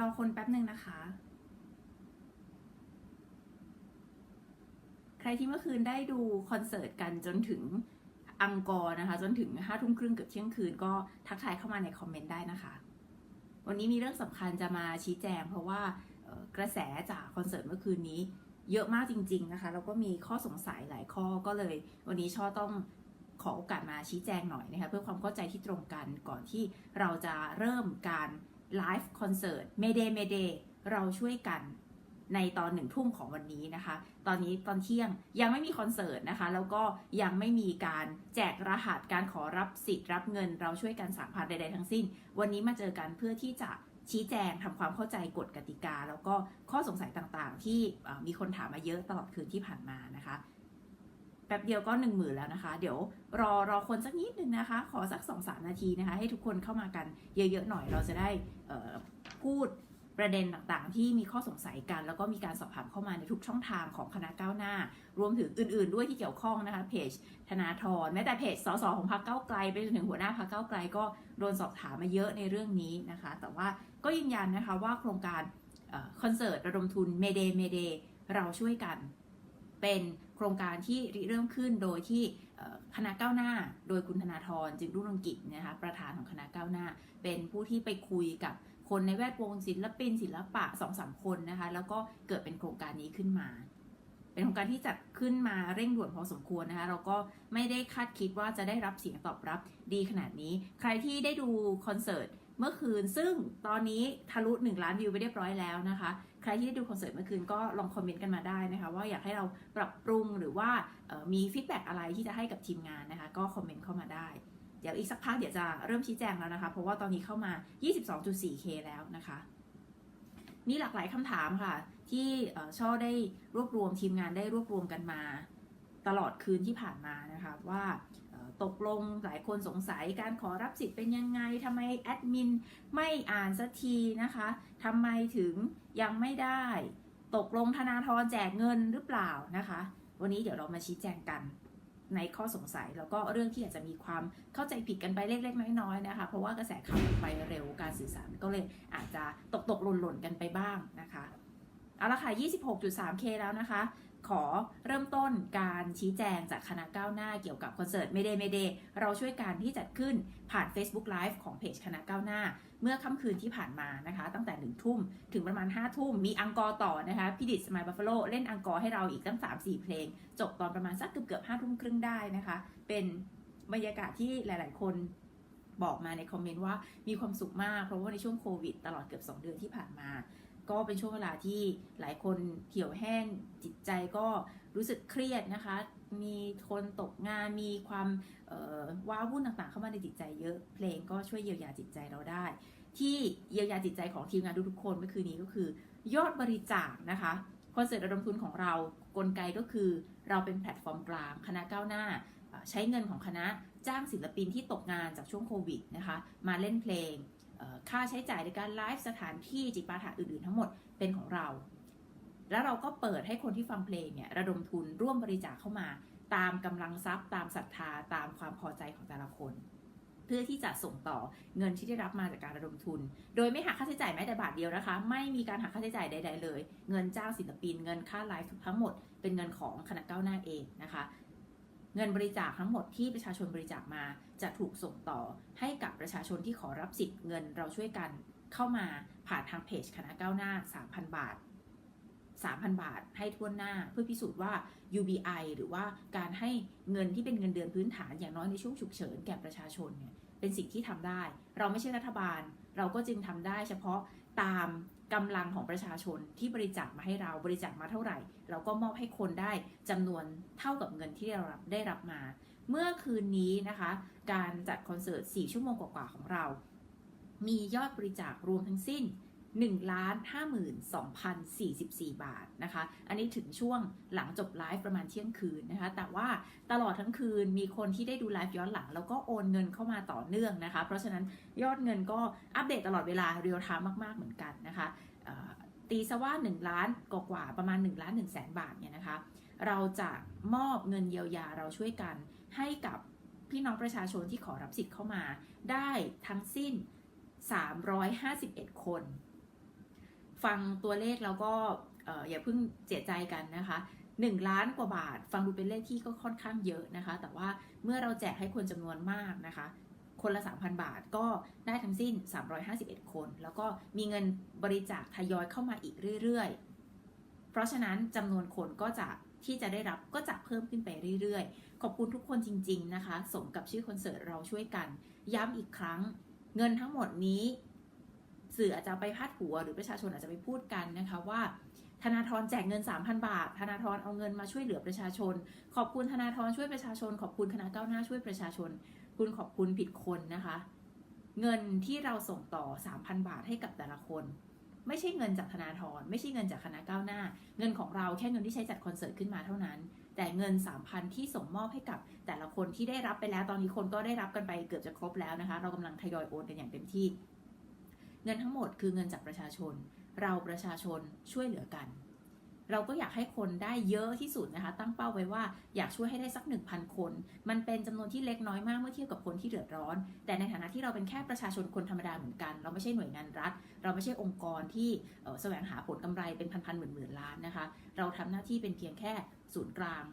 รอคนแป๊บหนึ่งนะคะ ใครที่เมื่อคืนได้ดูคอนเสิร์ตกันจนถึงอังกอร์นะคะ จนถึงห้าทุ่มครึ่งเกือบเที่ยงคืนก็ทักทายเข้ามาในคอมเมนต์ได้นะคะ วันนี้มีเรื่องสำคัญจะมาชี้แจง เพราะว่ากระแสจากคอนเสิร์ตเมื่อคืนนี้เยอะมากจริง ๆนะคะ แล้วก็มีข้อสงสัยหลายข้อก็เลย วันนี้ช่อต้องขอโอกาสมาชี้แจงหน่อยนะคะเพื่อความเข้าใจที่ตรงกันก่อนที่เราจะเริ่มการ ไลฟ์คอนเสิร์ตเมเดเมเดเราช่วยกันในตอนหนึ่งทุ่มของวันนี้นะคะ ตอนนี้ตอนเที่ยงยังไม่มีคอนเสิร์ตนะคะ แล้วก็ยังไม่มีการแจกรหัสการขอรับสิทธิ์รับเงิน เราช่วยกันสามพันใดๆทั้งสิ้น วันนี้มาเจอกันเพื่อที่จะชี้แจงทำความเข้าใจกฎกติกา แล้วก็ข้อสงสัยต่างๆ ที่มีคนถามมาเยอะตลอดคืนที่ผ่านมานะคะ แป๊บเดียวก็หนึ่งหมื่นแล้วนะคะ เดี๋ยวรอรอคนสักนิดนึงนะคะ ขอสักสองสามนาทีนะคะ ให้ทุกคนเข้ามากันเยอะๆหน่อย เราจะได้พูดประเด็นต่างๆ ที่มีข้อสงสัยกัน แล้วก็มีการสอบถามเข้ามาในทุกช่องทางของคณะก้าวหน้า รวมถึงอื่นๆ ด้วยที่เกี่ยวข้องนะคะเพจธนาธรแม้แต่เพจสสของพรรคก้าวไกลไปจนถึงหัวหน้าพรรคก้าวไกลก็โดนสอบถามมาเยอะในเรื่องนี้นะคะ แต่ว่าก็ยืนยันนะคะว่าโครงการออคอนเสิร์ตระดมทุนเมเดเมเดเราช่วยกันเป็น ครงการที่ริเริ่มขึ้นโดยที่คณะก้าวหน้า โดยคุณธนาธรจึงรุ่งเรืองกิจนะคะประธานของคณะก้าวหน้า เป็นผู้ที่ไปคุยกับคนในแวดวงศิลปินศิลปะสองสามคนนะคะแล้วก็เกิดเป็นโครงการนี้ขึ้นมา เป็นโครงการที่จัดขึ้นมาเร่งด่วนพอสมควรนะคะเราก็ไม่ได้คาดคิดว่าจะได้รับเสียงตอบรับดีขนาดนี้ ใครที่ได้ดูคอนเสิร์ต เมื่อคืน ซึ่งตอนนี้ทะลุ 1 ล้านวิวไปเรียบร้อยแล้วนะคะ ใครที่ได้ดูคอนเสิร์ตเมื่อคืนก็ลองคอมเมนต์กันมาได้นะคะ ว่าอยากให้เราปรับปรุงหรือว่ามีฟีดแบ็กอะไรที่จะให้กับทีมงานนะคะ ก็คอมเมนต์เข้ามาได้ เดี๋ยวอีกสักพักเดี๋ยวจะเริ่มชี้แจงแล้วนะคะ เพราะว่าตอนนี้เข้ามา 22.4K แล้วนะคะมีหลากหลายคำถามค่ะ ที่เอ่อช่อได้รวบรวมทีมงานได้รวบรวมกันมา ตลอดคืนที่ผ่านมานะคะว่า ตกลงหลายคนสงสัยการขอรับสิทธิ์เป็นยังไงทำไมแอดมินไม่อ่านสักทีนะคะทำไมถึงยังไม่ได้ ตกลงธนาธรแจกเงินหรือเปล่านะคะ วันนี้เดี๋ยวเรามาชี้แจงกันในข้อสงสัยแล้วก็เรื่องที่อาจจะมีความเข้าใจผิดกันไปเล็กๆน้อยๆนะคะ เพราะว่ากระแสข่าวมันไปเร็วการสื่อสารก็เลยอาจจะตกตกลนหล่นๆกันไปบ้างนะคะเอาละค่ะ 26.3K แล้วนะคะ ขอเริ่มต้นการชี้แจงจากคณะก้าวหน้าเกี่ยวกับคอนเสิร์ตไม่เดไม่เดเราช่วยกันที่จัดขึ้นผ่าน Facebook Live ของเพจคณะก้าวหน้า เมื่อค่ำคืนที่ผ่านมานะคะ ตั้งแต่หนึ่งทุ่มถึงประมาณ5้าทุ่มมีอังกอร์ต่อนะคะพี่ดิสมายบัฟฟาโลเล่นอังกอร์ให้เราอีกตั้ง 3-4 เพลง จบตอนประมาณสักเกือบเกือบห้าทุ่มครึ่งได้นะคะ เป็นบรรยากาศที่หลาย ๆ คนบอกมาในคอมเมนต์ว่ามีความสุขมากเพราะว่าในช่วงโควิด ตลอดเกือบ 2 เดือนที่ผ่านมา ก็เป็นช่วงเวลาที่หลายคนเหี่ยวแห้งจิตใจก็รู้สึกเครียดนะคะ มีคนตกงานมีความว้าวุ่นต่างๆ เข้ามาในจิตใจเยอะ เพลงก็ช่วยเยียวยาจิตใจเราได้ ที่เยียวยาจิตใจของทีมงานทุกๆคนเมื่อคืนนี้ก็คือ ยอดบริจาคนะคะคอนเสิร์ตระดมทุนของเรากลไกก็คือ เราเป็นแพลตฟอร์มกลางคณะก้าวหน้า ใช้เงินของคณะจ้างศิลปินที่ตกงานจากช่วงโควิดนะคะ มาเล่นเพลง ค่าใช้จ่ายในการไลฟ์สถานที่จิปาถะอื่นๆ ทั้งหมดเป็นของเรา แล้วเราก็เปิดให้คนที่ฟังเพลงเนี่ยระดมทุนร่วมบริจาคเข้ามา ตามกำลังทรัพย์ ตามศรัทธาตามความพอใจของแต่ละคน เพื่อที่จะส่งต่อเงินที่ได้รับมาจากการระดมทุน โดยไม่หักค่าใช้จ่ายแม้แต่บาทเดียวนะคะ ไม่มีการหักค่าใช้จ่ายใด ๆ เลย เงินจ้างศิลปิน เงินค่าไลฟ์ทั้งหมด เป็นเงินของคณะก้าวหน้าเองนะคะ เงินบริจาคทั้งหมดที่ประชาชนบริจาคมาจะถูกส่งต่อให้กับประชาชนที่ขอรับสิทธิ์เงินเราช่วยกันเข้ามาผ่านทางเพจคณะก้าวหน้า 3,000 บาท 3,000 บาทให้ทั่วหน้าเพื่อพิสูจน์ว่า UBI หรือว่าการให้เงินที่เป็นเงินเดือนพื้นฐานอย่างน้อยในช่วงฉุกเฉินแก่ประชาชนเนี่ยเป็นสิ่งที่ทำได้ เราไม่ใช่รัฐบาล เราก็จึงทำได้เฉพาะ ตามกำลังของประชาชนที่บริจาคมาให้เราบริจาคมาเท่าไหร่ เราก็มอบให้คนได้จำนวนเท่ากับเงินที่เรารับได้รับมา เมื่อคืนนี้นะคะ การจัดคอนเสิร์ต 4 ชั่วโมงกว่าๆของเรา มียอดบริจาครวมทั้งสิ้น 1ล้าน52,044 บาทนะคะ อันนี้ถึงช่วงหลังจบไลฟ์ประมาณเที่ยงคืนนะคะ แต่ว่าตลอดทั้งคืนมีคนที่ได้ดูไลฟ์ย้อนหลัง แล้วก็โอนเงินเข้ามาต่อเนื่องนะคะ เพราะฉะนั้นยอดเงินก็อัปเดตตลอดเวลาเรียลไทม์มาก ๆ เหมือนกันนะคะตีซะว่า 1 ล้านกว่าประมาณ1ล้าน1แสนบาทเนี่ยนะคะ เราจะมอบเงินเยียวยาเราช่วยกันให้กับพี่น้องประชาชนที่ขอรับสิทธิ์เข้ามา ได้ทั้งสิ้น 351 คน ฟังตัวเลขแล้วก็อออย่าเพิ่งเสียใจกันนะคะ 1 ล้านกว่าบาท ฟังดูเป็นเลขที่ก็ค่อนข้างเยอะนะคะ แต่ว่าเมื่อเราแจกให้คนจำนวนมากนะคะ คนละ 3,000 บาทก็ได้ทั้งสิ้น 351 คน แล้วก็มีเงินบริจาคทยอยเข้ามาอีกเรื่อยๆ เพราะฉะนั้นจำนวนคนก็จะที่จะได้รับก็จะเพิ่มขึ้นไปเรื่อยๆ ขอบคุณทุกคนจริง ๆ นะคะ สมกับชื่อคอนเสิร์ตเราช่วยกัน ย้ำอีกครั้ง เงินทั้งหมดนี้ สื่ออาจจะไปพาดหัว หรือประชาชนอาจจะไปพูดกันนะคะว่าธนาธรแจกเงิน 3,000 บาท ธนาธรเอาเงินมาช่วยเหลือประชาชน ขอบคุณธนาธรช่วยประชาชน ขอบคุณคณะก้าวหน้าช่วยประชาชน คุณขอบคุณผิดคนนะคะ เงินที่เราส่งต่อ 3,000 บาทให้กับแต่ละคน ไม่ใช่เงินจากธนาธรไม่ใช่เงินจากคณะก้าวหน้า เงินของเราแค่เงินที่ใช้จัดคอนเสิร์ตขึ้นมาเท่านั้น แต่เงิน 3,000 ที่ส่งมอบให้กับแต่ละคนที่ได้รับไปแล้วตอนนี้คนก็ได้รับกันไปเกือบจะครบแล้วนะคะ เรากำลังทยอยโอนกันอย่างเต็มที่ เงินทั้งหมดคือเงินจากประชาชน เราประชาชนช่วยเหลือกัน เราก็อยากให้คนได้เยอะที่สุดนะคะ ตั้งเป้าไว้ว่าอยากช่วยให้ได้สัก 1,000 คน มันเป็นจำนวนที่เล็กน้อยมากเมื่อเทียบกับคนที่เดือดร้อน แต่ในฐานะที่เราเป็นแค่ประชาชนคนธรรมดาเหมือนกัน เราไม่ใช่หน่วยงานรัฐ เราไม่ใช่องค์กรที่แสวงหาผลกำไรเป็นพันๆหมื่นๆล้านนะคะ เราทำหน้าที่เป็นเพียงแค่ศูนย์กลาง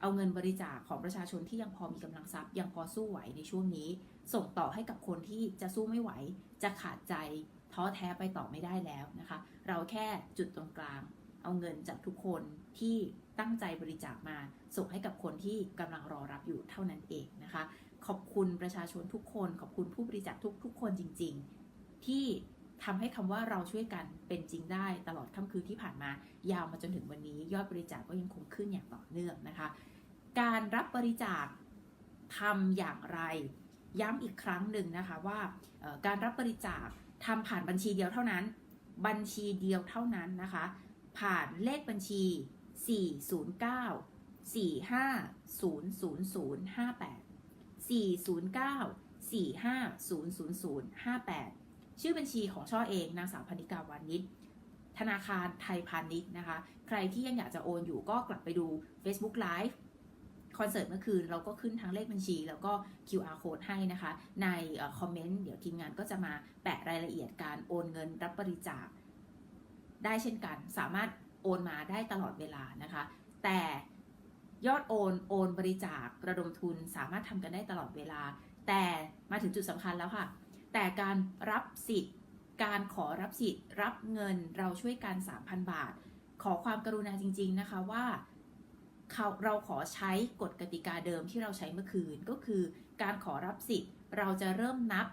เอาเงินบริจาคของประชาชนที่ยังพอมีกำลังทรัพย์ ยังพอสู้ไหวในช่วงนี้ ส่งต่อให้กับคนที่จะสู้ไม่ไหว จะขาดใจท้อแท้ไปต่อไม่ได้แล้วนะคะ เราแค่จุดตรงกลาง เอาเงินจากทุกคนที่ตั้งใจบริจาคมาส่งให้กับคนที่กำลังรอรับอยู่เท่านั้นเองนะคะ ขอบคุณประชาชนทุกคน ขอบคุณผู้บริจาคทุกทุกคนจริง ๆ ที่ ทำให้คำว่าเราช่วยกันเป็นจริงได้ตลอดค่ำคืนที่ผ่านมา ยาวมาจนถึงวันนี้ ยอดบริจาคก็ยังคงขึ้นอย่างต่อเนื่องนะคะ การรับบริจาคทำอย่างไร ย้ำอีกครั้งหนึ่งนะคะว่าการรับบริจาคทำผ่านบัญชีเดียวเท่านั้น บัญชีเดียวเท่านั้นนะคะ ผ่านเลขบัญชี 409 45 000 58 409 45 000 58 ชื่อบัญชีของช่อเองนางสาวพนิกาวานิชธนาคารไทยพาณิชย์นะคะ ใครที่ยังอยากจะโอนอยู่ก็กลับไปดู Facebook Live คอนเสิร์ตเมื่อคืนเราก็ขึ้นทั้งเลขบัญชี แล้วก็ QR code ให้นะคะ ในคอมเมนต์เดี๋ยวทีมงานก็จะมาแปะรายละเอียดการโอนเงินรับบริจาค ได้เช่นกันสามารถโอนมาได้ตลอดเวลานะคะ แต่ยอดโอน โอนบริจาคระดมทุนสามารถทำกันได้ตลอดเวลา แต่มาถึงจุดสำคัญแล้วค่ะ แต่การรับสิทธิ์ การขอรับสิทธิ์ รับเงินเราช่วยกัน 3,000 บาท ขอความกรุณาจริง ๆนะคะว่าเขาเราขอใช้กฎกติกาเดิมที่เราใช้เมื่อคืนก็คือ การขอรับสิทธิ์เราจะเริ่มนับ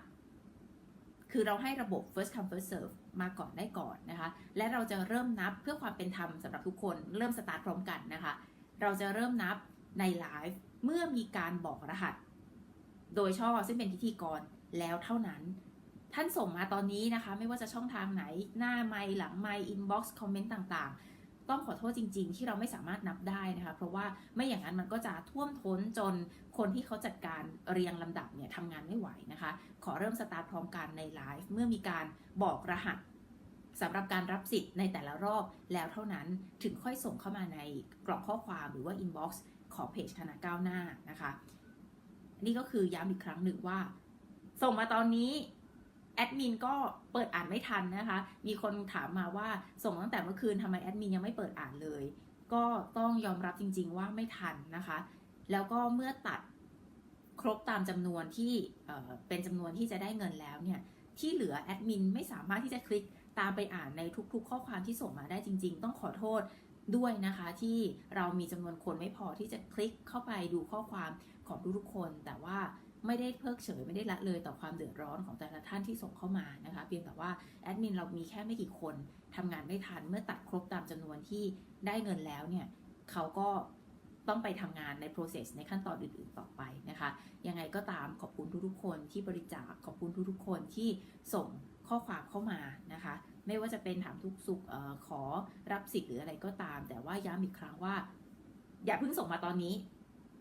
คือเราให้ระบบ first come first serve มาก่อนได้ก่อนนะคะ และเราจะเริ่มนับเพื่อความเป็นธรรมสำหรับทุกคนเริ่มสตาร์ทพร้อมกันนะคะ เราจะเริ่มนับในไลฟ์เมื่อมีการบอกรหัส โดยช่อซึ่งเป็นพิธีกร แล้วเท่านั้น ท่านส่งมาตอนนี้นะคะ ไม่ว่าจะช่องทางไหนหน้าไมค์หลังไมค์อินบ็อกซ์คอมเมนต์ต่างๆ ต้องขอโทษจริง ๆ ที่เราไม่สามารถนับได้นะคะ เพราะว่าไม่อย่างนั้นมันก็จะท่วมท้นจนคนที่เขาจัดการเรียงลำดับเนี่ยทำงานไม่ไหวนะคะ ขอเริ่มสตาร์ทพร้อมกันในไลฟ์เมื่อมีการบอกรหัสสำหรับการรับสิทธิ์ในแต่ละรอบแล้วเท่านั้นถึงค่อยส่งเข้ามาในกล่องข้อความหรือว่าอินบ็อกซ์ของเพจธนาก้าวหน้านะคะ นี่ก็คือย้ำอีกครั้งหนึ่งว่า ส่งมาตอนนี้แอดมินก็เปิดอ่านไม่ทันนะคะ มีคนถามมาว่าส่งตั้งแต่เมื่อคืนทำไมแอดมินยังไม่เปิดอ่านเลย ก็ต้องยอมรับจริง ๆ ว่าไม่ทันนะคะ แล้วก็เมื่อตัดครบตามจำนวนที่เป็นจำนวนที่จะได้เงินแล้วเนี่ย ที่เหลือแอดมินไม่สามารถที่จะคลิกตามไปอ่านในทุก ๆ ข้อความที่ส่งมาได้จริง ๆ ต้องขอโทษด้วยนะคะที่เรามีจำนวนคนไม่พอที่จะคลิกเข้าไปดูข้อความของทุกๆคน แต่ว่า ไม่ได้เพิกเฉยไม่ได้ละเลยต่อความเดือดร้อนของแต่ละท่านที่ส่งเข้ามานะคะเพียงแต่ว่าแอดมินเรามีแค่ไม่กี่คนทำงานไม่ทันเมื่อตัดครบตามจำนวนที่ได้เงินแล้วเนี่ยเขาก็ต้องไปทำงานใน process ในขั้นตอนอื่นๆต่อไปนะคะ ยังไงก็ตามขอบคุณทุกๆคนที่บริจาคขอบคุณทุกๆคนที่ส่งข้อความเข้ามานะคะ ไม่ว่าจะเป็นถามทุกสุขออขอรับสิทธิ์หรืออะไรก็ตาม แต่ว่าย้ำอีกครั้งว่า อย่าเพิ่งส่งมาตอนนี้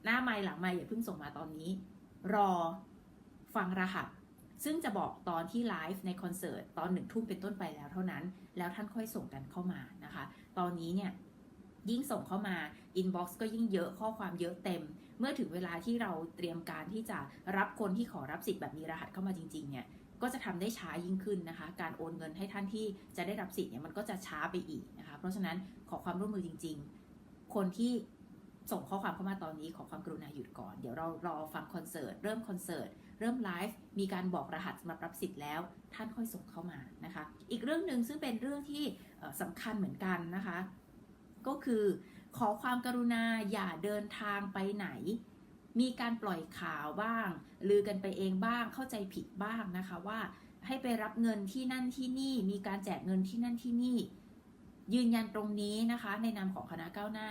หน้าไม่หลังไม่อย่าเพิ่งส่งมาตอนนี้ รอฟังรหัส ซึ่งจะบอกตอนที่ไลฟ์ในคอนเสิร์ตตอนหนึ่งทุ่มเป็นต้นไปแล้วเท่านั้น แล้วท่านค่อยส่งกันเข้ามานะคะ ตอนนี้เนี่ยยิ่งส่งเข้ามาอินบ็อกซ์ก็ยิ่งเยอะข้อความเยอะเต็ม เมื่อถึงเวลาที่เราเตรียมการที่จะรับคนที่ขอรับสิทธิ์แบบมีรหัสเข้ามาจริงๆเนี่ยก็จะทำได้ช้ายิ่งขึ้นนะคะ การโอนเงินให้ท่านที่จะได้รับสิทธิ์เนี่ยมันก็จะช้าไปอีกนะคะ เพราะฉะนั้นขอความร่วมมือจริง ๆ คนที่ ส่งข้อความเข้ามาตอนนี้ขอความกรุณาหยุดก่อน เดี๋ยวเรารอฟังคอนเสิร์ต เริ่มคอนเสิร์ต เริ่มไลฟ์ มีการบอกรหัสสำหรับรับสิทธิ์แล้ว ท่านค่อยส่งเข้ามานะคะ อีกเรื่องหนึ่งซึ่งเป็นเรื่องที่เอ่อสำคัญเหมือนกันนะคะ ก็คือขอความกรุณาอย่าเดินทางไปไหน มีการปล่อยข่าวบ้าง ลือกันไปเองบ้าง เข้าใจผิดบ้างนะคะว่าให้ไปรับเงินที่นั่นที่นี่ มีการแจกเงินที่นั่นที่นี่ ยืนยันตรงนี้นะคะ ในนามของคณะก้าวหน้า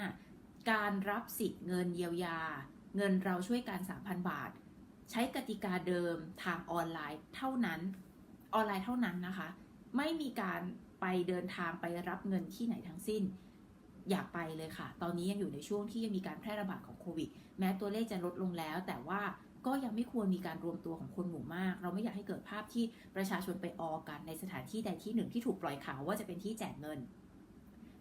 การรับสิทธิ์เงินเยียวยา เงินเราช่วยกัน3,000 บาท ใช้กติกาเดิมทางออนไลน์เท่านั้น ออนไลน์เท่านั้นนะคะ ไม่มีการไปเดินทางไปรับเงินที่ไหนทั้งสิ้น อยากไปเลยค่ะ ตอนนี้ยังอยู่ในช่วงที่ยังมีการแพร่ระบาดของโควิด แม้ตัวเลขจะลดลงแล้ว แต่ว่าก็ยังไม่ควรมีการรวมตัวของคนหมู่มาก เราไม่อยากให้เกิดภาพที่ประชาชนไปออกันในสถานที่ใดที่หนึ่งที่ถูกปล่อยข่าวว่าจะเป็นที่แจกเงิน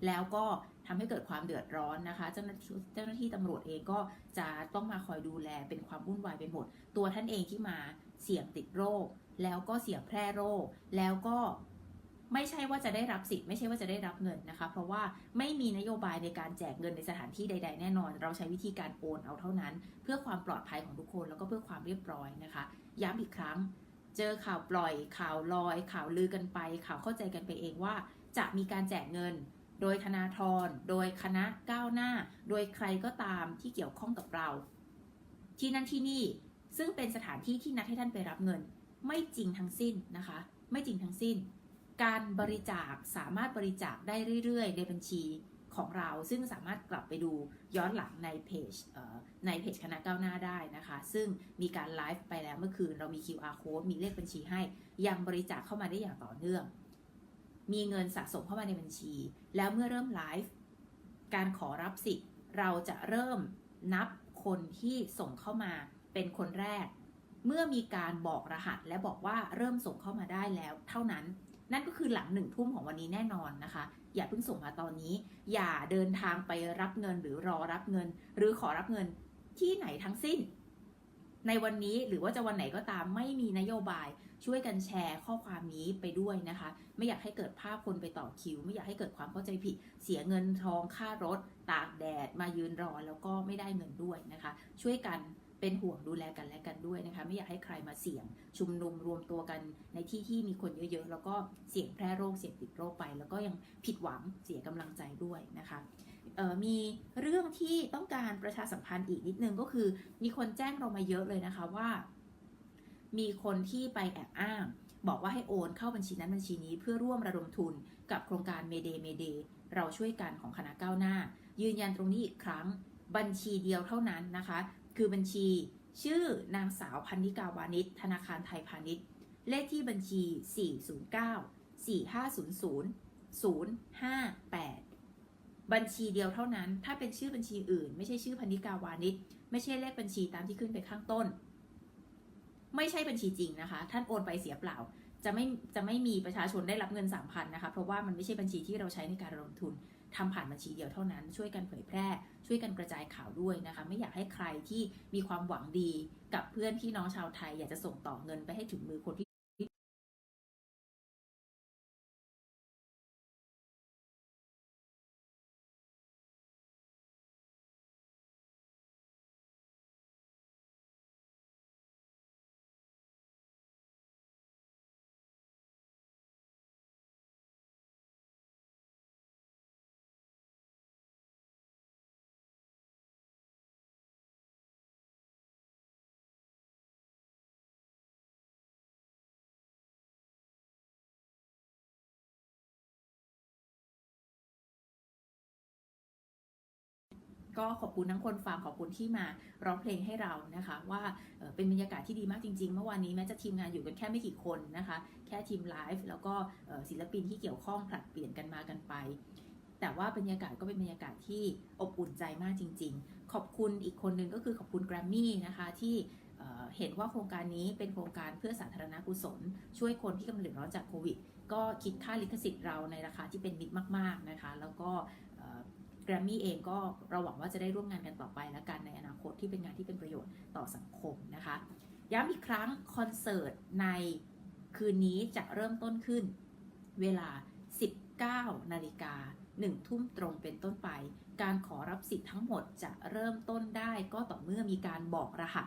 แล้วก็ทำให้เกิดความเดือดร้อนนะคะ เจ้าหน้าที่เจ้าหน้าที่ตำรวจเองก็จะต้องมาคอยดูแลเป็นความวุ่นวายไปหมด ตัวท่านเองที่มาเสี่ยงติดโรค แล้วก็เสี่ยงแพร่โรค แล้วก็ไม่ใช่ว่าจะได้รับสิทธิ์ไม่ใช่ว่าจะได้รับเงินนะคะ เพราะว่าไม่มีนโยบายในการแจกเงินในสถานที่ใด ๆ แน่นอน เราใช้วิธีการโอนเอาเท่านั้น เพื่อความปลอดภัยของทุกคนแล้วก็เพื่อความเรียบร้อยนะคะ ย้ำอีกครั้ง เจอข่าวปล่อยข่าวลอย ข่าวลือกันไป ข่าวเข้าใจกันไปเองว่า จะมีการแจกเงิน โดยธนาธรโดยคณะก้าวหน้า โดยใครก็ตามที่เกี่ยวข้องกับเรา ที่นั่นที่นี่ซึ่งเป็นสถานที่ที่นัดให้ท่านไปรับเงิน ไม่จริงทั้งสิ้นนะคะ ไม่จริงทั้งสิ้น การบริจาคสามารถบริจาคได้เรื่อยๆ ในบัญชีของเราซึ่งสามารถกลับไปดูย้อนหลังในเพจในเพจคณะก้าวหน้าได้นะคะ ซึ่งมีการไลฟ์ไปแล้วเมื่อคืน เรามี QR code มีเลขบัญชีให้ ยังบริจาคเข้ามาได้อย่างต่อเนื่อง มีเงินสะสมเข้ามาในบัญชี แล้วเมื่อเริ่มไลฟ์การขอรับสิทธิ์เราจะเริ่มนับคนที่ส่งเข้ามาเป็นคนแรก เมื่อมีการบอกรหัสและบอกว่าเริ่มส่งเข้ามาได้แล้ว เท่านั้น นั่นก็คือหลังหนึ่งทุ่มของวันนี้แน่นอนนะคะ อย่าเพิ่งส่งมาตอนนี้ อย่าเดินทางไปรับเงินหรือรอรับเงิน หรือขอรับเงินที่ไหนทั้งสิ้น ในวันนี้หรือว่าจะวันไหนก็ตามไม่มีนโยบาย ช่วยกันแชร์ข้อความนี้ไปด้วยนะคะ ไม่อยากให้เกิดภาพคนไปต่อคิว ไม่อยากให้เกิดความเข้าใจผิด เสียเงินทองค่ารถ ตากแดด มายืนรอแล้วก็ไม่ได้เงินด้วยนะคะ ช่วยกันเป็นห่วงดูแลกันและกันด้วยนะคะ ไม่อยากให้ใครมาเสี่ยง ชุมนุมรวมตัวกันในที่ที่มีคนเยอะๆ แล้วก็เสี่ยงแพร่โรคเสี่ยงติดโรคไป แล้วก็ยังผิดหวังเสียกำลังใจด้วยนะคะมีเรื่องที่ต้องการประชาสัมพันธ์อีกนิดนึงก็คือ มีคนแจ้งเรามาเยอะเลยนะคะว่า มีคนที่ไปแอบอ้าง บอกว่าให้โอนเข้าบัญชีนั้นบัญชีนี้เพื่อร่วมระดมทุนกับโครงการเมเดเมเดเราช่วยกันของคณะก้าวหน้า ยืนยันตรงนี้อีกครั้งบัญชีเดียวเท่านั้นนะคะ คือบัญชีชื่อนางสาวพันนิกาวานิชธนาคารไทยพาณิชย์ เลขที่บัญชี 409 4500 058 บัญชีเดียวเท่านั้น ถ้าเป็นชื่อบัญชีอื่น ไม่ใช่ชื่อพันนิกาวานิชไม่ใช่เลขบัญชีตามที่ขึ้นไปข้างต้น ไม่ใช่บัญชีจริงนะคะ ท่านโอนไปเสียเปล่า จะไม่จะไม่มีประชาชนได้รับเงิน 3,000นะคะ เพราะว่ามันไม่ใช่บัญชีที่เราใช้ในการลงทุนทำผ่านบัญชีเดียวเท่านั้น ช่วยกันเผยแพร่ ช่วยกันกระจายข่าวด้วยนะคะ ไม่อยากให้ใครที่มีความหวังดีกับเพื่อนพี่น้องชาวไทย อยากจะส่งต่อเงินไปให้ถึงมือคนที่ ก็ขอบคุณทั้งคนฟังขอบคุณที่มาร้องเพลงให้เรานะคะ ว่าเป็นบรรยากาศที่ดีมากจริงๆ เมื่อวานนี้แม้จะทีมงานอยู่กันแค่ไม่กี่คนนะคะ แค่ทีมไลฟ์แล้วก็ศิลปินที่เกี่ยวข้องผลัดเปลี่ยนกันมากันไป แต่ว่าบรรยากาศก็เป็นบรรยากาศที่อบอุ่นใจมากจริง ๆ ขอบคุณอีกคนนึงก็คือขอบคุณแกรมมี่นะคะที่เอ่อเห็นว่าโครงการนี้เป็นโครงการเพื่อสาธารณกุศล ช่วยคนที่กำลังเดือดร้อนจากโควิด ก็คิดค่าลิขสิทธิ์เราในราคาที่เป็นมิตรมาก ๆนะคะ แล้วก็ แกรมมี่เองก็เราหวังว่าจะได้ร่วมงานกันต่อไปและกันในอนาคตที่เป็นงานที่เป็นประโยชน์ต่อสังคมนะคะ ย้ำอีกครั้งคอนเสิร์ตในคืนนี้จะเริ่มต้นขึ้นเวลา 19 นาฬิกา 1 ทุ่มตรงเป็นต้นไป การขอรับสิทธิ์ทั้งหมดจะเริ่มต้นได้ก็ต่อเมื่อมีการบอกรหัส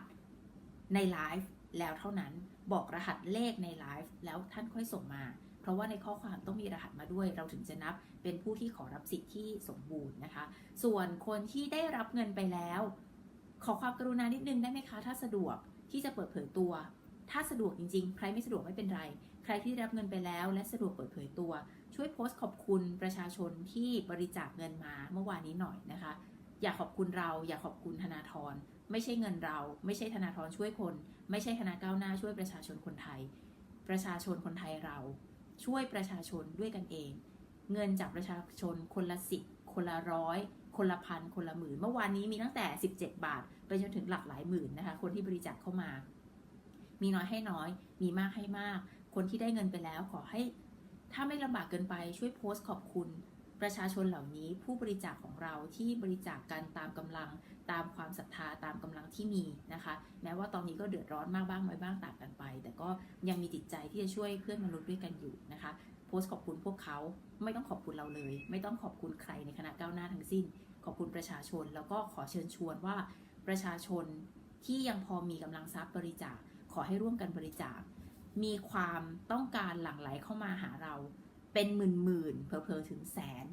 ในไลฟ์แล้วเท่านั้นบอกรหัสเลขในไลฟ์แล้วท่านค่อยส่งมา เพราะว่าในข้อความต้องมีรหัสมาด้วย เราถึงจะนับเป็นผู้ที่ขอรับสิทธิ์ที่สมบูรณ์นะคะ ส่วนคนที่ได้รับเงินไปแล้ว ขอความกรุณานิดนึงได้ไหมคะ ถ้าสะดวกที่จะเปิดเผยตัว ถ้าสะดวกจริง ๆ ใครไม่สะดวกไม่เป็นไร ใครที่ได้รับเงินไปแล้ว และสะดวกเปิดเผยตัว ช่วยโพสต์ขอบคุณประชาชนที่บริจาคเงินมาเมื่อวานนี้หน่อยนะคะ อยากขอบคุณเรา อยากขอบคุณธนาธรไม่ใช่เงินเรา ไม่ใช่ธนาธรช่วยคน ไม่ใช่คณะก้าวหน้าช่วยประชาชนคนไทย ประชาชนคนไทยเรา ช่วยประชาชนด้วยกันเอง เงินจากประชาชนคนละสิบคนละร้อยคนละพันคนละหมื่น เมื่อวานนี้มีตั้งแต่ 17 บาท ไปจนถึงหลักหลายหมื่นนะคะ คนที่บริจาคเข้ามา มีน้อยให้น้อย มีมากให้มาก คนที่ได้เงินไปแล้วขอให้ ถ้าไม่ลำบากเกินไปช่วยโพสต์ขอบคุณ ประชาชนเหล่านี้ผู้บริจาคของเราที่บริจาคกันตามกำลังตามความศรัทธาตามกำลังที่มีนะคะ แม้ว่าตอนนี้ก็เดือดร้อนมากบ้างน้อยบ้างต่างกันไป แต่ก็ยังมีจิตใจที่จะช่วยเพื่อนมนุษย์ด้วยกันอยู่นะคะ โพสต์ขอบคุณพวกเขาไม่ต้องขอบคุณเราเลย ไม่ต้องขอบคุณใครในคณะก้าวหน้าทั้งสิ้น ขอบคุณประชาชนแล้วก็ขอเชิญชวนว่าประชาชนที่ยังพอมีกำลังทรัพย์บริจาคขอให้ร่วมกันบริจาค มีความต้องการหลั่งไหลเข้ามาหาเรา เป็นหมื่นหมื่นๆเผลอๆถึงแสน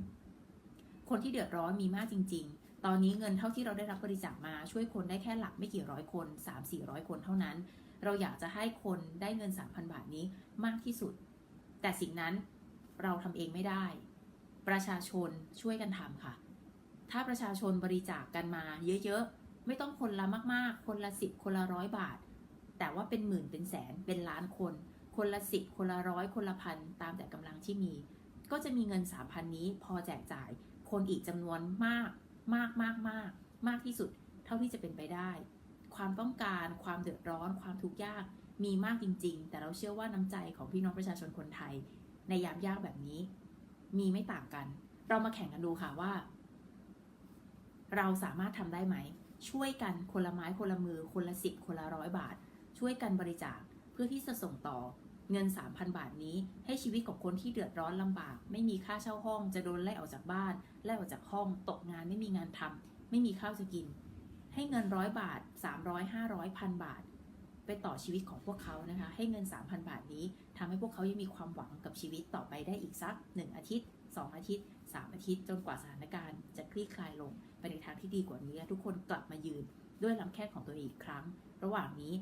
คนที่เดือดร้อนมีมากจริง ๆ ตอนนี้เงินเท่าที่เราได้รับบริจาคมาช่วยคนได้แค่หลักไม่กี่ร้อยคน 3 4 0 0 คนเท่านั้น เราอยากจะให้คนได้เงิน 3,000 บาทนี้มากที่สุด แต่สิ่งนั้นเราทำเองไม่ได้ ประชาชนช่วยกันทำค่ะ ถ้าประชาชนบริจาคกันมาเยอะๆ ไม่ต้องคนละมากๆ คนละสิบคนละร้อยบาท แต่ว่าเป็นหมื่นเป็นแสนเป็นล้านคน คนละสิบคนละร้อยคนละพันตามแต่กำลังที่มี ก็จะมีเงิน 3,000 นี้พอแจกจ่าย คนอีกจำนวนมากมากมากมากมากที่สุด เท่าที่จะเป็นไปได้ ความต้องการความเดือดร้อน ความทุกข์ยากมีมากจริง ๆ แต่เราเชื่อว่าน้ำใจของพี่น้องประชาชนคนไทย ในยามยากแบบนี้ มีไม่ต่างกัน เรามาแข่งกันดูค่ะว่า เราสามารถทำได้ไหม ช่วยกันคนละไม้คนละมือ คนละสิบคนละร้อยบาท ช่วยกันบริจาค พื่อที่จะส่งต่อเงิน 3,000 บาทนี้ ให้ชีวิตของคนที่เดือดร้อนลำบาก ไม่มีค่าเช่าห้อง จะโดนไล่ออกจากบ้านไล่ออกจากห้อง ตกงานไม่มีงานทำไม่มีข้าวจะกิน ให้เงินร้อยบาท 300 500พันบาท ไปต่อชีวิตของพวกเขานะคะ ให้เงิน 3,000 บาทนี้ทำให้พวกเขายังมีความหวังกับชีวิตต่อไปได้อีกสัก 1 อาทิตย์ 2 อาทิตย์ 3 อาทิตย์ จนกว่าสถานการณ์จะคลี่คลายลงไปในทางที่ดีกว่านี้และทุกคนกลับมายืน ด้วยลำแข้งของตัวเองอีกครั้ง ระหว่างนี้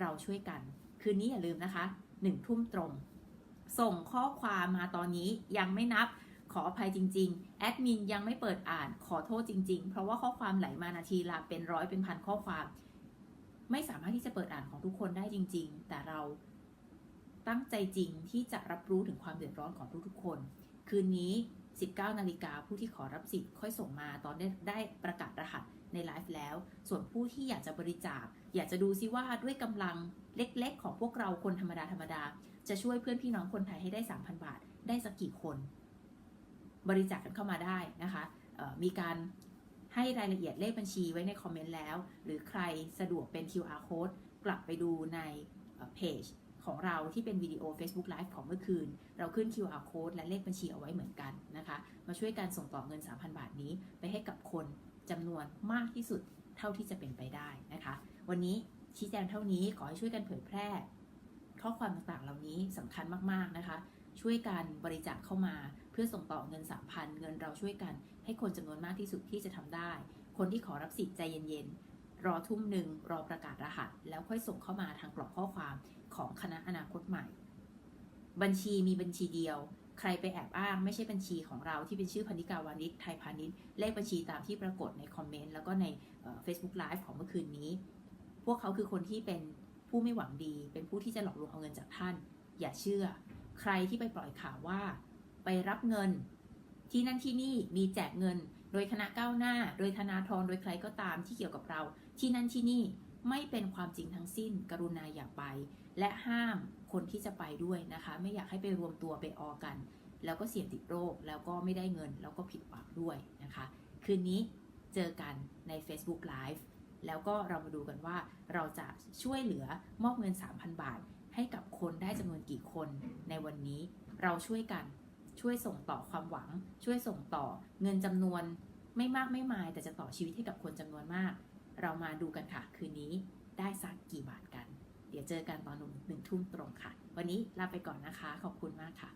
เราช่วยกัน คืนนี้อย่าลืมนะคะหนึ่งทุ่มตรง ส่งข้อความมาตอนนี้ยังไม่นับขออภัยจริงๆ แอดมินยังไม่เปิดอ่านขอโทษจริงๆ เพราะว่าข้อความไหลมานาทีละเป็นร้อยเป็นพันข้อความ ไม่สามารถที่จะเปิดอ่านของทุกคนได้จริง ๆ แต่เราตั้งใจจริงที่จะรับรู้ถึงความเดือดร้อนของทุกๆคน คืนนี้ 19 นาฬิกาผู้ที่ขอรับสิทธิ์ค่อยส่งมาตอนได้ได้ประกาศรหัสในไลฟ์แล้ว ส่วนผู้ที่อยากจะบริจาค อยากจะดูซิว่าด้วยกำลังเล็กๆ ของพวกเราคนธรรมดาธรรมดา จะช่วยเพื่อนพี่น้องคนไทยให้ได้ 3,000 บาท ได้สักกี่คน บริจาคกันเข้ามาได้นะคะ มีการให้รายละเอียดเลขบัญชีไว้ในคอมเมนต์แล้ว หรือใครสะดวกเป็น QR code กลับไปดูในเพจของเราที่เป็นวิดีโอ Facebook Live ของเมื่อคืน เราขึ้น QR code และเลขบัญชีเอาไว้เหมือนกันนะคะ มาช่วยกันส่งต่อเงิน 3,000 บาทนี้ ไปให้กับคนจำนวนมากที่สุดเท่าที่จะเป็นไปได้นะคะ วันนี้ชี้แจงเท่านี้ขอให้ช่วยกันเผยแพร่ ข้อความต่างๆ เหล่านี้สำคัญมากๆนะคะ ช่วยกันบริจาคเข้ามาเพื่อส่งต่อเงิน3,000เงินเราช่วยกัน ให้คนจำนวนมากที่สุดที่จะทำได้ คนที่ขอรับสิทธิ์ใจเย็นๆ รอทุ่มหนึ่งรอประกาศรหัส แล้วค่อยส่งเข้ามาทางกล่องข้อความของคณะอนาคตใหม่ บัญชีมีบัญชีเดียวใครไปแอบอ้างไม่ใช่บัญชีของเราที่เป็นชื่อพันธิกาวานิชไทยพาณิชย์เลขบัญชีตามที่ปรากฏในคอมเมนต์แล้วก็ในเอ่อ Facebook Live ของเมื่อคืนนี้ พวกเขาคือคนที่เป็นผู้ไม่หวังดี เป็นผู้ที่จะหลอกลวงเอาเงินจากท่าน อย่าเชื่อ ใครที่ไปปล่อยข่าวว่า ไปรับเงิน ที่นั่นที่นี่มีแจกเงิน โดยคณะก้าวหน้า โดยธนาธรโดยใครก็ตามที่เกี่ยวกับเรา ที่นั่นที่นี่ไม่เป็นความจริงทั้งสิ้น กรุณาอย่าไป และห้ามคนที่จะไปด้วยนะคะ ไม่อยากให้ไปรวมตัวไปออกัน แล้วก็เสี่ยงติดโรค แล้วก็ไม่ได้เงิน แล้วก็ผิดหวังด้วยนะคะ คืนนี้เจอกันใน Facebook Live แล้วก็เรามาดูกันว่าเราจะช่วยเหลือมอบเงิน 3,000 บาท ให้กับคนได้จำนวนกี่คนในวันนี้เราช่วยกันช่วยส่งต่อความหวัง ช่วยส่งต่อเงินจำนวนไม่มากไม่มาย แต่จะต่อชีวิตให้กับคนจำนวนมาก เรามาดูกันค่ะ คืนนี้ได้สักกี่บาทกัน เดี๋ยวเจอกันตอนหนึ่งทุ่มตรงค่ะ วันนี้ลาไปก่อนนะคะ ขอบคุณมากค่ะ